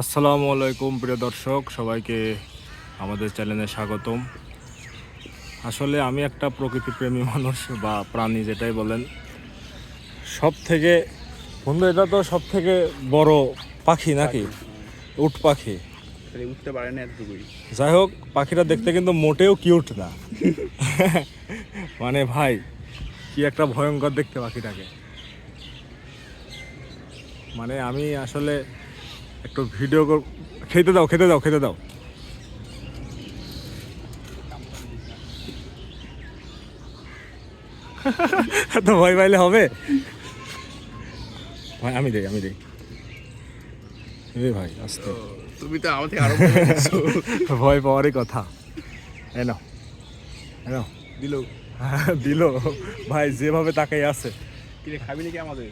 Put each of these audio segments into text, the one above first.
আসসালামু আলাইকুম প্রিয় দর্শক সবাইকে আমাদের চ্যানেলে স্বাগতম। আসলে আমি একটা প্রকৃতিপ্রেমী মানুষ বা প্রাণী যেটাই বলেন সব থেকে বন্ধু এটা তো সব থেকে বড় পাখি নাকি? উট পাখি। উঠতে পারে না এতটুকুই। যাই হোক পাখিটা দেখতে কিন্তু মোটেও কিউট না। মানে ভাই কি একটা ভয়ঙ্কর দেখতে পাখিটাকে। মানে আমি আসলে একটু ভিডিও খেতে দাও খেতে দাও খেতে দাও। তো ভয় পাইলে হবে? ভাই আমি দেই আমি দেই। এ ভাই আস্তে। তুমি তো আমার থেকে আরও ভয় পাওয়ারই কথা। এই নাও এই নাও। দিল। দিল। ভাই যেভাবে তাকাই আছে। কিনে খাবি নাকি আমাদের?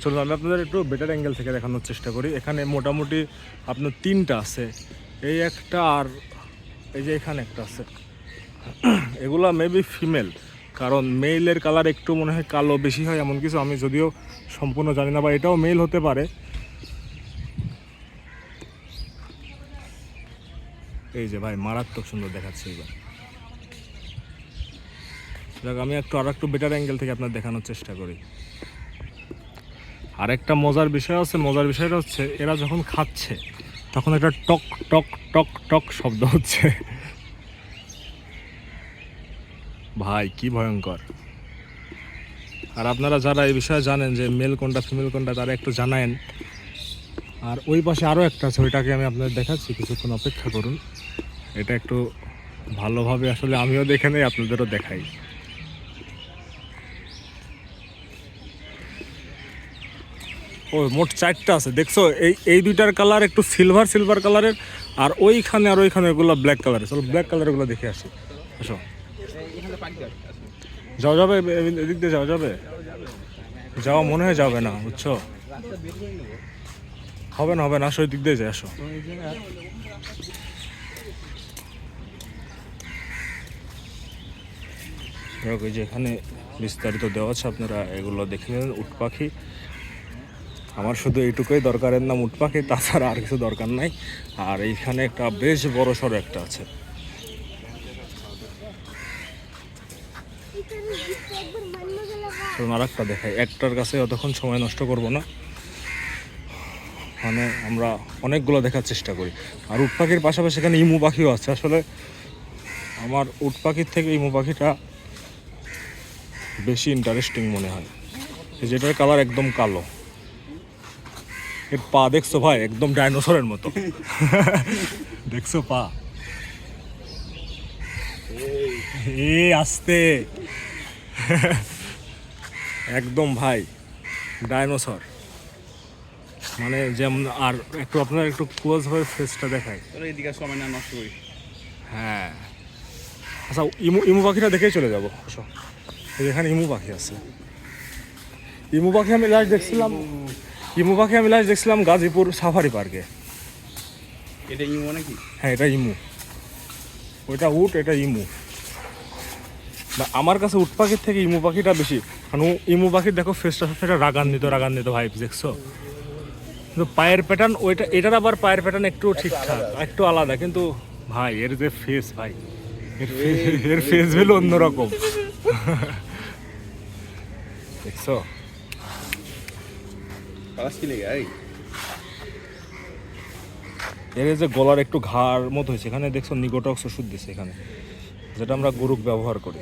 চলুন, আমি আপনাদের একটু বেটার অ্যাঙ্গেল থেকে দেখানোর চেষ্টা করি। এখানে মোটামুটি আপনার তিনটা আছে। এই একটা আর এই যে এখানে একটা আছে। এগুলা মেবি ফিমেল কারণ মেইলের কালার একটু মনে হয় কালো বেশি হয় এমন কিছু, আমি যদিও সম্পূর্ণ জানি না, বা এটাও মেল হতে পারে। এই যে ভাই, মারাত্মক সুন্দর দেখাচ্ছে এবার আমি একটু আর একটু বেটার অ্যাঙ্গেল থেকে আপনার দেখানোর চেষ্টা করি। আরেকটা মজার বিষয় আছে, মজার বিষয়টা হচ্ছে এরা যখন খাচ্ছে, তখন একটা টক টক টক টক শব্দ হচ্ছে। ভাই, কি ভয়ঙ্কর। আর আপনারা যারা এই বিষয়ে জানেন যে মেল কোনটা ফিমেল কোনটা, তারা একটু জানায়েন। আর ওই পাশে আরও একটা আছে, ওইটাকে আমি আপনাদের দেখাচ্ছি, কিছুক্ষণ অপেক্ষা করুন। এটা একটু ভালোভাবে আসলে আমিও দেখে নেই, আপনাদেরও দেখাই। ও মোট চারটা আছে। দেখছ এই এই দুইটার কালার একটু সিলভার সিলভার কালারের আর ওইখানে আর ওইখানে ওগুলো ব্ল্যাক কালারের চলো ব্ল্যাক কালারগুলো দেখে আসি। আসো। যাওয়া যাবে এদিক দিয়ে যাওয়া যাবে। যাওয়া মনে হয় যাবে না বুঝছ? হবে না হবে না আসো দিক দিয়ে যাই আসো। যাক, ওই যে এখানে বিস্তারিত দেওয়া আছে আপনারা এগুলো দেখে নেন উট পাখি আমার শুধু এইটুকুই দরকারের নাম উট পাখি তাছাড়া আর কিছু দরকার নাই। আর এইখানে একটা বেশ বড় সড়ো একটা আছে। আর একটা দেখাই। একটার কাছে অতক্ষণ সময় নষ্ট করব না। মানে আমরা অনেকগুলো দেখার চেষ্টা করি। আর উট পাখির পাশাপাশি এখানে ইমু পাখিও আছে। আসলে আমার উট পাখির থেকে ইমু পাখিটা বেশি ইন্টারেস্টিং মনে হয়। যেটার কালার একদম কালো। এর পা দেখছ ভাই একদম ডাইনোসরের মতো। দেখছ পা? এ আস্তে। একদম ভাই ডাইনোসর। মানে যেমন আর একটু আপনার একটু ক্লোজ হয়ে ফেসটা দেখায় এদিকে সময় না নষ্ট করি। হ্যাঁ। আচ্ছা ইমু ইমু পাখিটা দেখেই চলে যাব। এখানে ইমু পাখি আছে। ইমু পাখি আমি লাস্ট দেখছিলাম। ইমু পাখি আমি লাস্ট দেখছিলাম গাজীপুর সাফারি পার্কে এটা ইমো নাকি? হ্যাঁ এটা ইমু। ওইটা উট এটা ইমু। আমার কাছে উট পাখির থেকে ইমু পাখিটা বেশি। কারণ ইমু পাখির দেখো ফেসটা সবসময় রাগান্বিত রাগান্বিত ভাইব দেখছ? কিন্তু পায়ের প্যাটার্ন ওইটা এটার আবার পায়ের প্যাটার্ন একটু ঠিকঠাক একটু আলাদা। কিন্তু ভাই এর যে ফেস ভাই এর ফেস ভ্যালু অন্যরকম। দেখছ? পালাস লেগে এই এর যে গলার একটু ঘাড় মতো হয়েছে এখানে দেখছ নিকোটক্স ওষুধ দিছে এখানে যেটা আমরা গরুক ব্যবহার করি।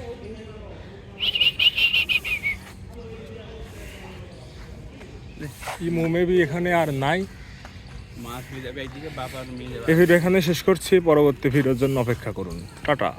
ইমো মেবি এখানে আর নাই। মাছ নিয়ে যাবে একদিকে বাপ আর যাবে। এই ভিডিও এখানে শেষ করছি পরবর্তী ভিডিওর জন্য অপেক্ষা করুন। টাটা।